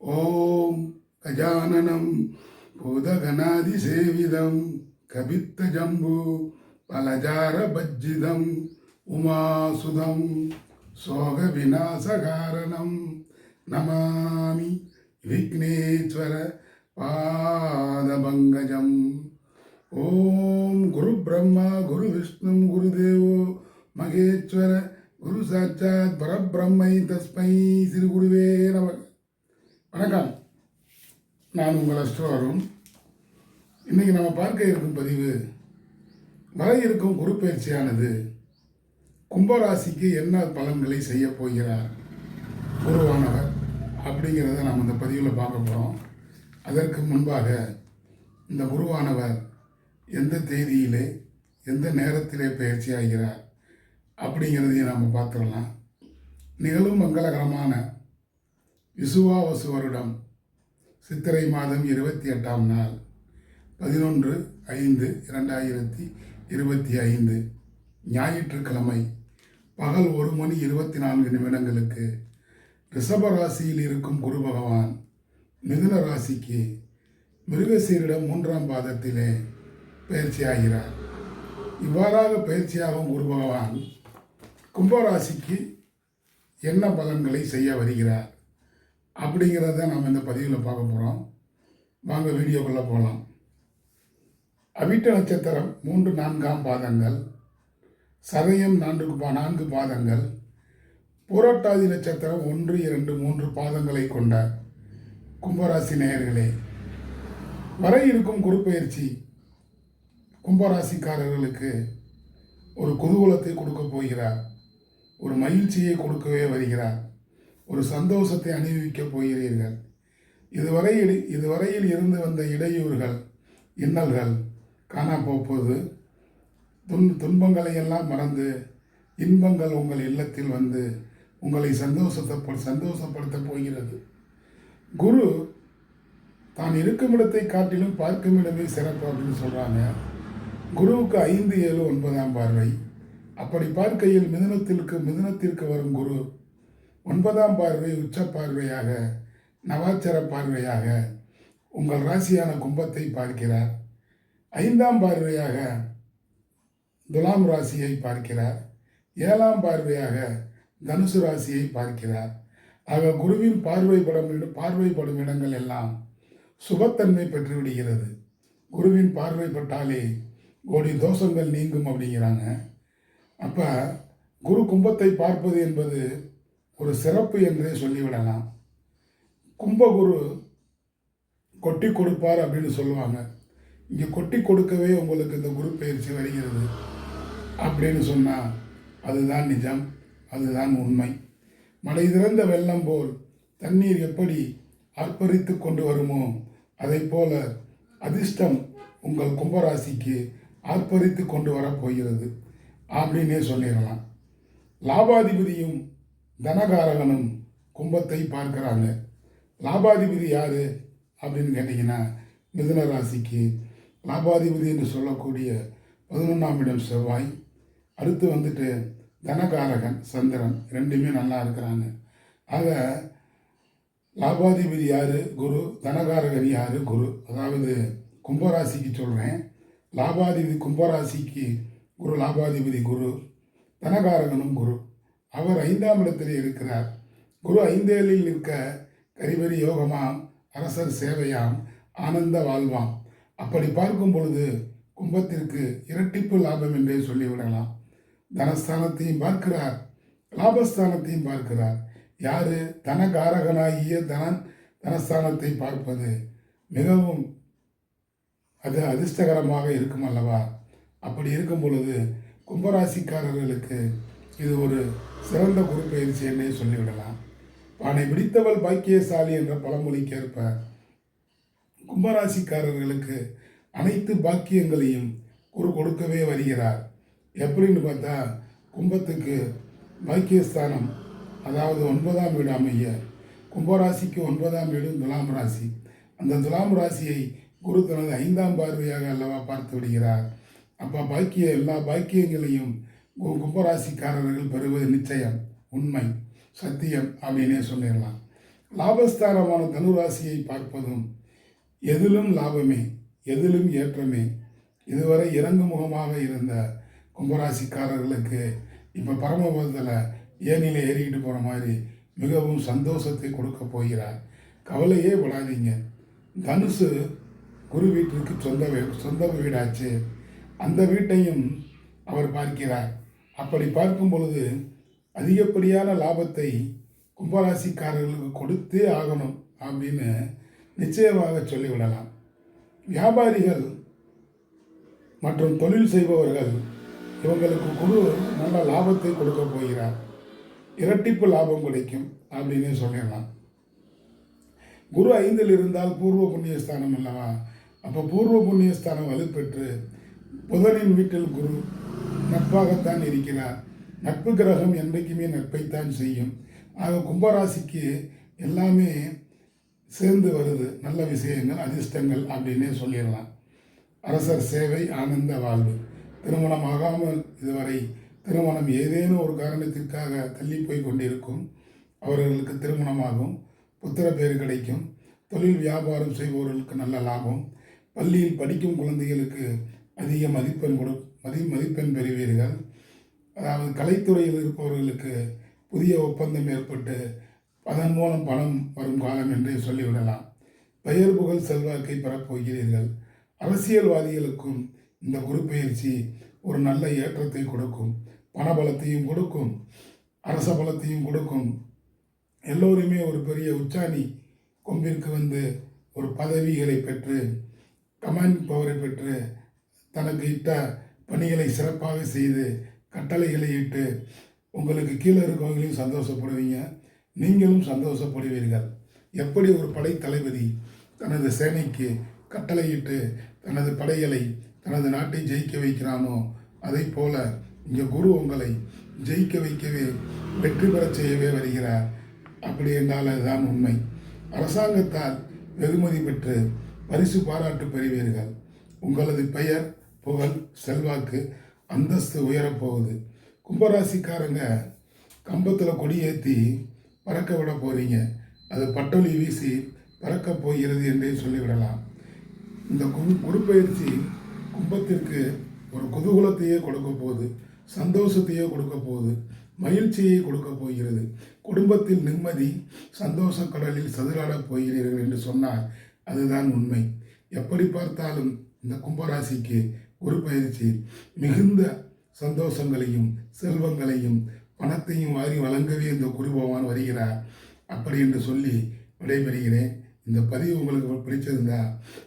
ஓம் கஜானனம் பூதகணாதிசேவிதம் கபித்த ஜம்பு பலஜார பஜ்ஜிதம் உமாசுதம் சோக விநாசகாரணம் நமாமி விக்னேஸ்வர பாதபங்கஜம். ஓம் குரு பிரம்மா குரு விஷ்ணு குருதேவோ மகேஸ்வர குரு சாட்சாத் பரபிரம்மை தஸ்மை சிறு குருவே நமக்கு வணக்கம். நான் உங்கள் அஸ்ட்ரோரும் இன்னைக்கு நம்ம பார்க்க இருக்கும் பதிவு வர இருக்கும் குரு பயிற்சியானது கும்பராசிக்கு என்ன பலன்களை செய்ய போகிறார் குருவானவர் அப்படிங்கிறத நாம் இந்த பதிவில் பார்க்க போகிறோம் அதற்கு முன்பாக இந்த குருவானவர் எந்த தேதியிலே எந்த நேரத்திலே பயிற்சி ஆகிறார் அப்படிங்கிறதையும் நாம் பார்த்துடலாம். நிகழும் மங்களகரமான விசுவாவசு வருடம் சித்திரை மாதம் இருபத்தி எட்டாம் நாள் பதினொன்று ஐந்து இரண்டாயிரத்தி இருபத்தி ஐந்து ஞாயிற்றுக்கிழமை பகல் ஒரு மணி இருபத்தி நான்கு நிமிடங்களுக்கு ரிஷப ராசியில் இருக்கும் குரு பகவான் மிதுன ராசிக்கு மிருகசீரிடம் மூன்றாம் பாதத்திலே பயிற்சியாகிறார். இவ்வாறாக பயிற்சியாகும் குரு பகவான் கும்பராசிக்கு என்ன பலன்களை செய்ய வருகிறார்? அப்படிங்கிறத நாம் இந்த பதிவில் பார்க்க போகிறோம் வாங்க வீடியோக்குள்ளே போகலாம் அவிட்ட நட்சத்திரம் மூன்று நான்காம் பாதங்கள். சதயம் நான்கு பா- நான்கு பாதங்கள். புரட்டாதி நட்சத்திரம் ஒன்று இரண்டு மூன்று பாதங்களை கொண்ட கும்பராசி நேயர்களே. வர இருக்கும் குருப்பெயர்ச்சி கும்பராசிக்காரர்களுக்கு ஒரு குதூகலத்தை கொடுக்க போகிறார். ஒரு மகிழ்ச்சியை கொடுக்கவே வருகிறார். ஒரு சந்தோஷத்தை அனுபவிக்கப் போகிறீர்கள். இதுவரையில் இதுவரையில் இருந்து வந்த இடையூறுகள் இன்னல்கள் காணா போப்போது துன் துன்பங்களை எல்லாம் மறந்து இன்பங்கள் உங்கள் இல்லத்தில் வந்து உங்களை சந்தோஷத்தை சந்தோஷப்படுத்த போகிறது. குரு தான் இருக்கும் இடத்தை காட்டிலும் பார்க்கும் இடமே சிறப்பு அப்படின்னு சொல்கிறாங்க குருவுக்கு ஐந்து ஏழு ஒன்பதாம் பார்வை. அப்படி பார்க்கையில் மிதுனத்திற்கு மிதுனத்திற்கு வரும் குரு ஒன்பதாம் பார்வை உச்ச பார்வையாக நவாச்சர பார்வையாக உங்கள் ராசியான கும்பத்தை பார்க்கிறார். ஐந்தாம் பார்வையாக துலாம் ராசியை பார்க்கிறார். ஏழாம் பார்வையாக தனுசு ராசியை பார்க்கிறார். ஆக குருவின் பார்வைப்படும் பார்வைப்படும் இடங்கள் எல்லாம் சுபத்தன்மை பெற்றுவிடுகிறது குருவின் பார்வைப்பட்டாலே கோடி தோஷங்கள் நீங்கும் அப்படிங்கிறாங்க. அப்போ குரு கும்பத்தை பார்ப்பது என்பது ஒரு சிறப்பு என்றே சொல்லிவிடலாம். கும்பகுரு கொட்டி கொடுப்பார் அப்படின்னு சொல்லுவாங்க. இங்கே கொட்டி கொடுக்கவே உங்களுக்கு இந்த குரு பயிற்சி வருகிறது அப்படின்னு சொன்னால் அதுதான் நிஜம் அதுதான் உண்மை. மழை திறந்த வெள்ளம் போல் தண்ணீர் எப்படி அர்ப்பரித்து கொண்டு வருமோ அதை போல அதிர்ஷ்டம் உங்கள் கும்பராசிக்கு ஆர்ப்பரித்து கொண்டு வரப்போகிறது அப்படின்னே சொல்லிடலாம். லாபாதிபதியும் தனகாரகனும் கும்பத்தை பார்க்குறாங்க. லாபாதிபதி யார்? அப்படின்னு கேட்டிங்கன்னா மிதுன ராசிக்கு லாபாதிபதி என்று சொல்லக்கூடிய பதினொன்றாம் இடம் செவ்வாய். அடுத்து வந்துட்டு தனகாரகன் சந்திரன் ரெண்டுமே நல்லா இருக்கிறாங்க. ஆக லாபாதிபதி யார்? குரு. தனகாரகன் யார்? குரு. அதாவது கும்பராசிக்கு சொல்கிறேன் லாபாதிபதி கும்பராசிக்கு குரு லாபாதிபதி குரு தனகாரகனும் குரு. அவர் ஐந்தாம் இடத்தில் இருக்கிறார். குரு ஐந்தேழில் நிற்க கரிவரி யோகமாம் அரசர் சேவையாம் ஆனந்த வாழ்வாம். அப்படி பார்க்கும் பொழுது கும்பத்திற்கு இரட்டிப்பு லாபம் என்றே சொல்லிவிடலாம். தனஸ்தானத்தையும் பார்க்கிறார் லாபஸ்தானத்தையும் பார்க்கிறார். யாரு? தனகாரகனாகிய தனன் தனஸ்தானத்தை பார்ப்பது மிகவும் அது அதிர்ஷ்டகரமாக இருக்கும் அல்லவா? அப்படி இருக்கும் பொழுது கும்பராசிக்காரர்களுக்கு இது ஒரு சிறந்த குரு பயிற்சி என்றே சொல்லிவிடலாம். பானை பிடித்தவள் பாக்கியசாலி என்ற பழமொழிக்கேற்ப கும்பராசிக்காரர்களுக்கு அனைத்து பாக்கியங்களையும் குரு கொடுக்கவே வருகிறார். எப்படின்னு பார்த்தா கும்பத்துக்கு பாக்கியஸ்தானம் அதாவது ஒன்பதாம் வீடு அமைய கும்பராசிக்கு ஒன்பதாம் வீடு துலாம் ராசி. அந்த துலாம் ராசியை குரு தனது ஐந்தாம் பார்வையாக அல்லவா பார்த்து விடுகிறார். அப்போ பாக்கிய எல்லா பாக்கியங்களையும் கும்பராசிக்காரர்கள் பெறுவது நிச்சயம் உண்மை சத்தியம் அப்படின்னே சொல்லிடலாம். லாபஸ்தானமான தனுராசியை பார்ப்பதும் எதிலும் லாபமே எதிலும் ஏற்றமே. இதுவரை இறங்கு முகமாக இருந்த கும்பராசிக்காரர்களுக்கு இப்போ பரமபதத்தில் ஏனில ஏறிக்கிட்டு போகிற மாதிரி மிகவும் சந்தோஷத்தை கொடுக்க போகிறார். கவலையே விடாதீங்க தனுசு குரு வீட்டிற்கு சொந்த சொந்த வீடாச்சு. அந்த வீட்டையும் அவர் பார்க்கிறார். அப்படி பார்க்கும் பொழுது அதிகப்படியான லாபத்தை கும்பராசிக்காரர்களுக்கு கொடுத்தே ஆகணும் அப்படின்னு நிச்சயமாக சொல்லிவிடலாம். வியாபாரிகள் மற்றும் தொழில் செய்பவர்கள் இவங்களுக்கு குழு நல்ல லாபத்தை கொடுக்க போகிறார். இரட்டிப்பு லாபம் கிடைக்கும் அப்படின்னு சொல்லிடலாம். குரு ஐந்தில் இருந்தால் பூர்வ புண்ணியஸ்தானம் அல்லவா? அப்போ பூர்வ புண்ணியஸ்தானம் வலுப்பெற்று புதனின் வீட்டில் குரு நட்பாகத்தான் இருக்கிறார். நட்பு கிரகம் என்றைக்குமே நட்பைத்தான் செய்யும். ஆக கும்பராசிக்கு எல்லாமே சேர்ந்து வருது. நல்ல விஷயங்கள் அதிர்ஷ்டங்கள் அப்படின்னே சொல்லிடலாம். அரசர் சேவை ஆனந்த வாழ்வு. திருமணம் ஆகாமல் இதுவரை திருமணம் ஏதேனும் ஒரு காரணத்திற்காக தள்ளி போய் கொண்டிருக்கும். அவர்களுக்கு திருமணமாகும். புத்திர பேர் கிடைக்கும். தொழில் வியாபாரம் செய்பவர்களுக்கு நல்ல லாபம். பள்ளியில் படிக்கும் குழந்தைகளுக்கு அதிக மதிப்பெண் கொடு மதி மதிப்பெண் பெறுவீர்கள். அதாவது கலைத்துறையில் இருப்பவர்களுக்கு புதிய ஒப்பந்தம் ஏற்பட்டு அதன் மூலம் பணம் வரும் காலம் என்றே சொல்லிவிடலாம். பெயர் புகழ் செல்வாக்கை பெறப்போகிறீர்கள் அரசியல்வாதிகளுக்கும் இந்த குருப்பெயர்ச்சி ஒரு நல்ல ஏற்றத்தை கொடுக்கும். பணபலத்தையும் கொடுக்கும். அரச பலத்தையும் கொடுக்கும். எல்லோருமே ஒரு பெரிய உச்சாணி கொம்பிற்கு வந்து ஒரு பதவிகளை பெற்று கமாண்ட் பவரை பெற்று தனக்கு இட்ட பணிகளை சிறப்பாக செய்து கட்டளைகளை இட்டு உங்களுக்கு கீழே இருக்கவங்களையும் சந்தோஷப்படுவீங்க. நீங்களும் சந்தோஷப்படுவீர்கள். எப்படி ஒரு படை தளபதி தனது சேனைக்கு கட்டளையிட்டு தனது படைகளை தனது நாட்டை ஜெயிக்க வைக்கிறானோ அதை போல இங்கே குரு உங்களை ஜெயிக்க வைக்கவே வெற்றி பெறச் செய்யவே வருகிறார். அப்படி என்றால் அதுதான் உண்மை. அரசாங்கத்தால் வெகுமதி பெற்று பரிசு பாராட்டு பெறுவீர்கள். உங்களது பெயர் புகழ் செல்வாக்கு அந்தஸ்து உயரப்போகுது கும்பராசிக்காரங்க கம்பத்தில் கொடியேற்றி பறக்க விட போகிறீங்க அது பட்டொலி வீசி பறக்கப் போகிறது என்றே சொல்லிவிடலாம். இந்த குரு குரு பயிற்சி கும்பத்திற்கு ஒரு குதூகூலத்தையே கொடுக்க போகுது. சந்தோஷத்தையே கொடுக்க போகுது. மகிழ்ச்சியை கொடுக்க போகிறது. குடும்பத்தில் நிம்மதி சந்தோஷ கடலில் சதுராடப் போகிறீர்கள் என்று சொன்னால் அதுதான் உண்மை. எப்படி பார்த்தாலும் இந்த கும்பராசிக்கு குரு பயிற்சி மிகுந்த சந்தோஷங்களையும் செல்வங்களையும் பணத்தையும் வாரி வழங்கவே இந்த குரு பகவான் வருகிறார். அப்படி என்று சொல்லி விடைபெறுகிறேன். இந்த பதிவு உங்களுக்கு பிடிச்சிருந்தா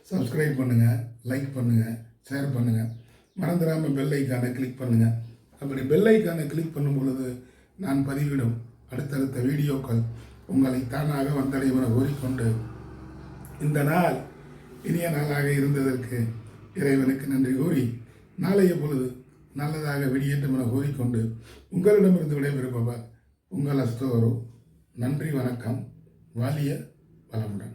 சப்ஸ்கிரைப் பண்ணுங்கள் லைக் பண்ணுங்கள் ஷேர் பண்ணுங்கள் மறந்துடாமல் பெல் ஐக்கானை கிளிக் பண்ணுங்கள் அப்படி பெல் ஐக்கானை கிளிக் பண்ணும் பொழுது நான் பதிவிடும் அடுத்தடுத்த வீடியோக்கள் உங்களை தானாக வந்தடைவன என கோரிக்கொண்டு இந்த நாள் இனிய நாளாக இருந்ததற்கு இறைவனுக்கு நன்றி கூறி நாளைய பொழுது நல்லதாக வெளியேற்றம் என கூறிக்கொண்டு உங்களிடமிருந்து விடைபெறுபவர் உங்கள் அஸ்தோரோ நன்றி வணக்கம். வாலிய வளமுடன்.